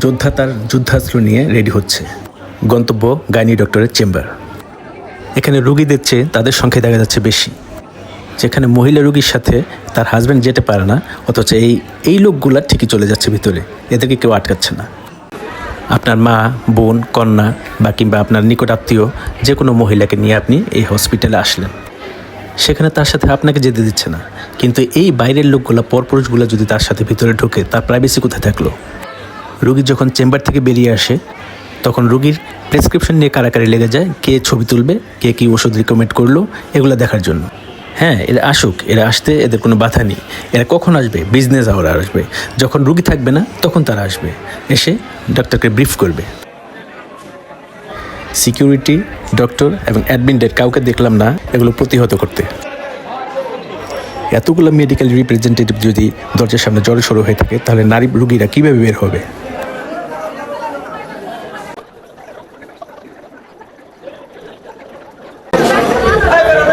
যোদ্ধা তার যুদ্ধাস্ত্র নিয়ে রেডি হচ্ছে। গন্তব্য গাইনি ডক্টরের চেম্বার। এখানে রুগীদের চেয়ে তাদের সংখ্যায় দেখা যাচ্ছে বেশি। যেখানে মহিলা রুগীর সাথে তার হাজব্যান্ড যেতে পারে না, অথচ এই এই লোকগুলা ঠিকই চলে যাচ্ছে ভিতরে। এদেরকে কেউ আটকাচ্ছে না। আপনার মা, বোন, কন্যা, বা কিংবা আপনার নিকট আত্মীয় যে কোনো মহিলাকে নিয়ে আপনি এই হসপিটালে আসলেন। সেখানে তার সাথে আপনাকে যেতে দিচ্ছে না। কিন্তু এই বাইরের লোকগুলো পরপুরুষগুলো যদি তার সাথে ভিতরে ঢোকে, তার প্রাইভেসি কোথায় থাকল? রুগী যখন চেম্বার থেকে বেরিয়ে আসে, তখন রুগীর প্রেসক্রিপশন নিয়ে কারাকারি লেগে যায়, কে ছবি তুলবে, কে কী ওষুধ রিকমেন্ড করল, এগুলো দেখার জন্য। হ্যাঁ এরা আসুক, এরা আসতে এদের কোনো বাধা নেই। এরা কখন আসবে? বিজনেস আওয়ার আসবে। যখন রুগী থাকবে না, তখন তারা আসবে। এসে ডাক্তারকে ব্রিফ করবে। সিকিউরিটি ডক্টর এবং অ্যাডমিনদের কাউকে দেখলাম না, এগুলো প্রতিহত করতে। এতগুলো মেডিকেল রিপ্রেজেন্টেটিভ যদি দরজার সামনে জড়সড়ো হয়ে থাকে, তাহলে নারী রুগীরা কীভাবে বের হবে?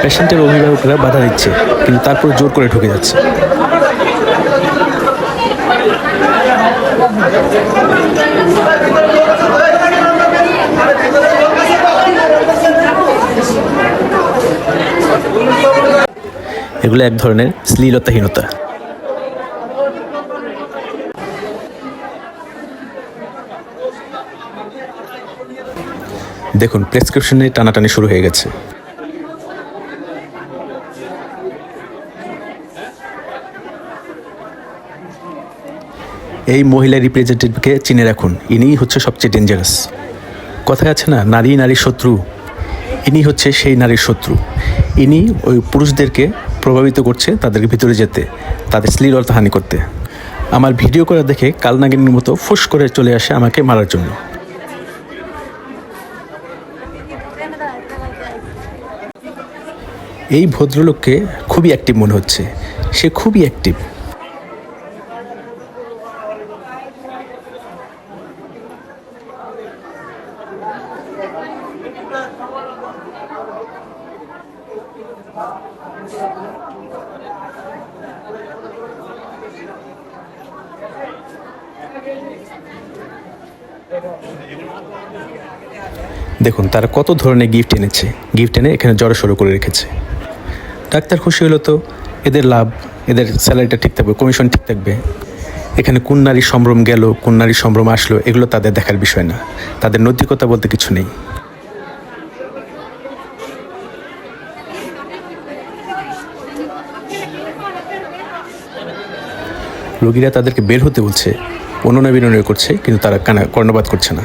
পেশেন্টের অভিভাবকরা বাধা দিচ্ছে, কিন্তু তারপর জোর করে ঢুকে যাচ্ছে। এগুলো এক ধরনের শ্লীলতাহীনতা। দেখুন, প্রেসক্রিপশনে টানাটানি শুরু হয়ে গেছে। এই মহিলা রিপ্রেজেন্টেটিভকে চিনে রাখুন। ইনিই হচ্ছে সবচেয়ে ডেঞ্জারাস কথায় আছে না, নারী নারী শত্রু। ইনি হচ্ছে সেই নারীর শত্রু। ইনি ওই পুরুষদেরকে প্রভাবিত করছে তাদেরকে ভিতরে যেতে, তাদের শ্লীলতা হানি করতে। আমার ভিডিও করা দেখে কালনাগিনীর মতো ফুস করে চলে আসে আমাকে মারার জন্য। এই ভদ্রলোককে খুবই অ্যাক্টিভ মনে হচ্ছে। সে খুবই অ্যাক্টিভ দেখুন, তারা কত ধরনের গিফট এনেছে। গিফট এনে এখানে জড়ো সড়ো করে রেখেছে। ডাক্তার খুশি হলো তো, এদের লাভ, এদের স্যালারিটা ঠিক থাকবে কমিশন ঠিক থাকবে। এখানে কোন নারী সম্ভ্রম গেল, কোন নারী সম্ভ্রম আসলো, এগুলো তাদের দেখার বিষয় না। তাদের নৈতিকতা বলতে কিছু নেই। রোগীরা তাদেরকে বের হতে বলছে অনুনয় বিনয় করছে, কিন্তু তারা কানা, কর্ণপাত করছে না।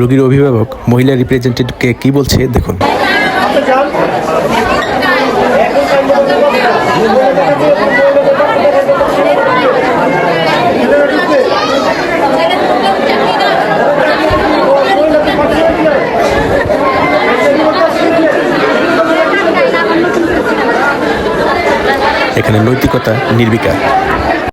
রোগীর অভিভাবক, মহিলা রিপ্রেজেন্টেটিভকে কি বলছে, দেখুন। এখানে নৈতিকতা নির্বিকার।